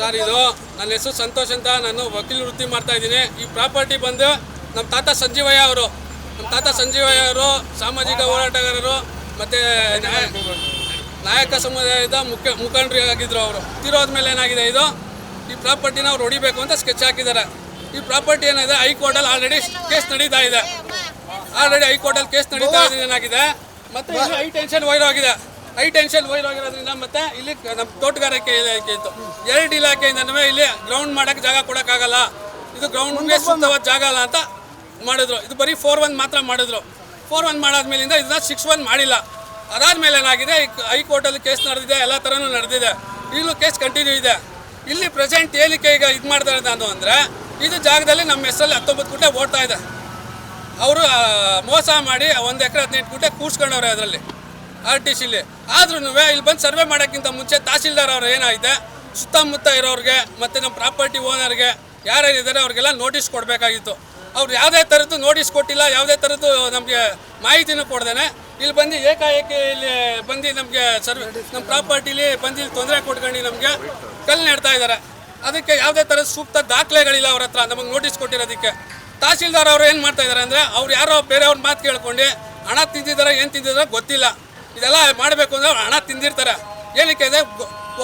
Sir, ಇದು ನನ್ನ ಹೆಸರು ಸಂತೋಷ್ ಅಂತ ನಾನು ವಕೀಲ ವೃತ್ತಿ ಮಾಡ್ತಾ ಇದ್ದೀನಿ. ಈ ಪ್ರಾಪರ್ಟಿ ಬಂದು ನಮ್ಮ ತಾತ ಸಂಜೀವಯ್ಯ ಅವರು, ನಮ್ಮ ತಾತ ಸಂಜೀವಯ್ಯ ಅವರು, ಸಾಮಾಜಿಕ ಹೋರಾಟಗಾರರು, ಮತ್ತು ನಾಯಕ ಸಮುದಾಯದ ಮುಖ್ಯ, ಮುಖಂಡರು ಆಗಿದ್ದರು ಅವರು. ತಿರೋದ್ಮೇಲೆ ಏನಾಗಿದೆ ಇದು? ಈ ಪ್ರಾಪರ್ಟಿನ ಅವ್ರು ಹೊಡಿಬೇಕು ಅಂತ ಸ್ಕೆಚ್ ಹಾಕಿದ್ದಾರೆ. ಈ ಪ್ರಾಪರ್ಟಿ ಏನಿದೆ? ಹೈಕೋರ್ಟಲ್ಲಿ ಆಲ್ರೆಡಿ ಕೇಸ್ ನಡೀತಾ ಇದೆ. ಆಲ್ರೆಡಿ ಹೈಕೋರ್ಟಲ್ಲಿ ಕೇಸ್ ನಡೀತಾ ಇದೆ, ಏನಾಗಿದೆ? ಮತ್ತು ಹೈ ಟೆನ್ಷನ್ ವೈರ್ ಆಗಿದೆ. ಹೈ ಟೆನ್ಷನ್ ವೈರ್ ಹೋಗಿರೋದ್ರಿಂದ ಮತ್ತೆ ಇಲ್ಲಿ ನಮ್ಮ ತೋಟಗಾರಿಕೆ ಇಲಾಖೆ ಇತ್ತು. ಎರಡು ಇಲಾಖೆಯಿಂದನೂ ಇಲ್ಲಿ ಗ್ರೌಂಡ್ ಮಾಡಕ್ಕೆ ಜಾಗ ಕೊಡೋಕ್ಕಾಗಲ್ಲ. ಇದು ಗ್ರೌಂಡ್ಗೆ ಸೂಕ್ತವಾದ ಜಾಗ ಅಲ್ಲ ಅಂತ ಮಾಡಿದ್ರು. ಇದು ಬರೀ ಫೋರ್ ಒನ್ ಮಾತ್ರ ಮಾಡಿದ್ರು. ಫೋರ್ ಒನ್ ಮಾಡಾದ್ಮೇಲಿಂದ ಇದನ್ನ ಸಿಕ್ಸ್ ಒನ್ ಮಾಡಿಲ್ಲ. ಅದಾದ್ಮೇಲೆ ಏನಾಗಿದೆ? ಹೈಕೋರ್ಟಲ್ಲಿ ಕೇಸ್ ನಡೆದಿದೆ ಎಲ್ಲ ಥರನೂ ನಡೆದಿದೆ. ಈಗಲೂ ಕೇಸ್ ಕಂಟಿನ್ಯೂ ಇದೆ. ಇಲ್ಲಿ ಪ್ರೆಸೆಂಟ್ ಏನಕ್ಕೆ ಈಗ ಇದು ಮಾಡ್ತಾ ನಾನು ಅಂದರೆ ಇದು ಜಾಗದಲ್ಲಿ ನಮ್ಮ ಹೆಸರಲ್ಲಿ ಹತ್ತೊಂಬತ್ತು ಗುಂಟೆ ಓಡ್ತಾ ಇದೆ. ಅವರು ಮೋಸ ಮಾಡಿ ಒಂದು ಎಕರೆ ಹದಿನೆಂಟು ಗುಂಟೆ ಕೂಡ್ಸ್ಕೊಂಡವ್ರೆ ಅದರಲ್ಲಿ. ಆರ್ ಟಿ ಸಿಲಿ ಆದ್ರೂ ಇಲ್ಲಿ ಬಂದು ಸರ್ವೆ ಮಾಡೋಕ್ಕಿಂತ ಮುಂಚೆ ತಹಸೀಲ್ದಾರ್ ಅವ್ರು ಏನಾಗಿದೆ ಸುತ್ತಮುತ್ತ ಇರೋರಿಗೆ ಮತ್ತು ನಮ್ಮ ಪ್ರಾಪರ್ಟಿ ಓನರ್ಗೆ ಯಾರ್ಯಾರಿದ್ದಾರೆ ಅವ್ರಿಗೆಲ್ಲ ನೋಟಿಸ್ ಕೊಡಬೇಕಾಗಿತ್ತು. ಅವ್ರು ಯಾವುದೇ ಥರದ್ದು ನೋಟಿಸ್ ಕೊಟ್ಟಿಲ್ಲ, ಯಾವುದೇ ಥರದ್ದು ನಮಗೆ ಮಾಹಿತಿನೂ ಕೊಡ್ದೇನೆ. ಇಲ್ಲಿ ಬಂದು ಏಕಾಏಕಿ ಇಲ್ಲಿ ಬಂದು ನಮಗೆ ಸರ್ವೆ ನಮ್ಮ ಪ್ರಾಪರ್ಟಿಲಿ ಬಂದು ಇಲ್ಲಿ ತೊಂದರೆ ಕೊಟ್ಕೊಂಡು ನಮಗೆ ಕಲ್ಲು ನೆಡ್ತಾ ಇದ್ದಾರೆ. ಅದಕ್ಕೆ ಯಾವುದೇ ಥರದ ಸೂಕ್ತ ದಾಖಲೆಗಳಿಲ್ಲ ಅವ್ರ ಹತ್ರ, ನಮಗೆ ನೋಟಿಸ್ ಕೊಟ್ಟಿರೋದಕ್ಕೆ. ತಹಸೀಲ್ದಾರ್ ಅವರು ಏನು ಮಾಡ್ತಾ ಇದ್ದಾರೆ ಅಂದರೆ, ಅವ್ರು ಯಾರೋ ಬೇರೆಯವ್ರ ಮಾತು ಕೇಳ್ಕೊಂಡು ಹಣ ತಿಂದಿದ್ದಾರೆ, ಏನು ತಿಂದಿದ್ದಾರೆ ಗೊತ್ತಿಲ್ಲ. ಇದೆಲ್ಲ ಮಾಡಬೇಕು ಅಂದರೆ ಹಣ ತಿಂದಿರ್ತಾರೆ. ಏನಕ್ಕೆ ಇದೆ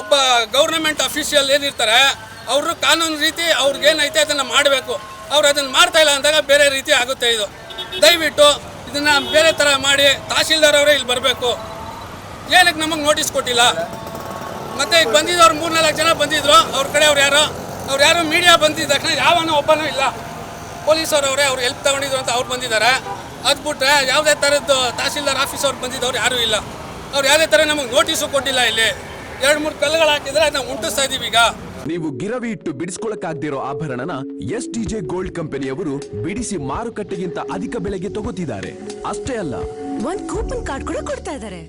ಒಬ್ಬ ಗೌರ್ನಮೆಂಟ್ ಅಫಿಷಿಯಲ್ ಏನಿರ್ತಾರೆ, ಅವರು ಕಾನೂನು ರೀತಿ ಅವ್ರಿಗೇನೈತೆ ಅದನ್ನು ಮಾಡಬೇಕು. ಅವ್ರು ಅದನ್ನು ಮಾಡ್ತಾ ಇಲ್ಲ ಅಂದಾಗ ಬೇರೆ ರೀತಿ ಆಗುತ್ತೆ ಇದು. ದಯವಿಟ್ಟು ಇದನ್ನು ಬೇರೆ ಥರ ಮಾಡಿ ತಹಸೀಲ್ದಾರ್ ಅವರೇ ಇಲ್ಲಿ ಬರಬೇಕು. ಏನಕ್ಕೆ ನಮಗೆ ನೋಟಿಸ್ ಕೊಟ್ಟಿಲ್ಲ? ಮತ್ತು ಈಗ ಬಂದಿದ್ದವ್ರು ಮೂರ್ನಾಲ್ಕು ಜನ ಬಂದಿದ್ರು, ಅವ್ರ ಕಡೆ ಅವ್ರು ಯಾರೋ ಅವ್ರು ಯಾರು ಮೀಡಿಯಾ ಬಂದಿದ್ದ ತಕ್ಷಣ ಯಾವನೋ ಒಬ್ಬನೂ ಇಲ್ಲ. ಪೊಲೀಸರು ಅವರೇ ಅವ್ರು ಹೆಲ್ಪ್ ತಗೊಂಡಿದ್ರು ಅಂತ ಅವ್ರು ಬಂದಿದ್ದಾರೆ. ಅದು ಬಿಟ್ಟರೆ ಯಾವುದೇ ಥರದ್ದು ತಹಸೀಲ್ದಾರ್ ಆಫೀಸ್ ಅವ್ರು ಬಂದಿದ್ದವ್ರು ಯಾರೂ ಇಲ್ಲ. ಅವ್ರು ಯಾವುದೇ ಥರ ನಮಗೆ ನೋಟಿಸು ಕೊಟ್ಟಿಲ್ಲ ಇಲ್ಲಿ. ಎರಡು ಮೂರು ಕಲ್ಲುಗಳು ಹಾಕಿದ್ರೆ ಅದನ್ನ ಉಂಟಿಸ್ತಾ ಇದೀವಿ ಈಗ. ನೀವು ಗಿರವಿ ಇಟ್ಟು ಬಿಡಿಸ್ಕೊಳಕ್ಕಾಗ್ದಿರೋ ಆಭರಣನ ಎಸ್ ಟಿ ಜೆ ಗೋಲ್ಡ್ ಕಂಪನಿಯವರು ಬಿಡಿಸಿ ಮಾರುಕಟ್ಟೆಗಿಂತ ಅಧಿಕ ಬೆಲೆಗೆ ತಗೋತಿದ್ದಾರೆ. ಅಷ್ಟೇ ಅಲ್ಲ. ಒಂದು ಕೂಪನ್ ಕಾರ್ಡ್ ಕೂಡ ಕೊಡ್ತಾ ಇದಾರೆ.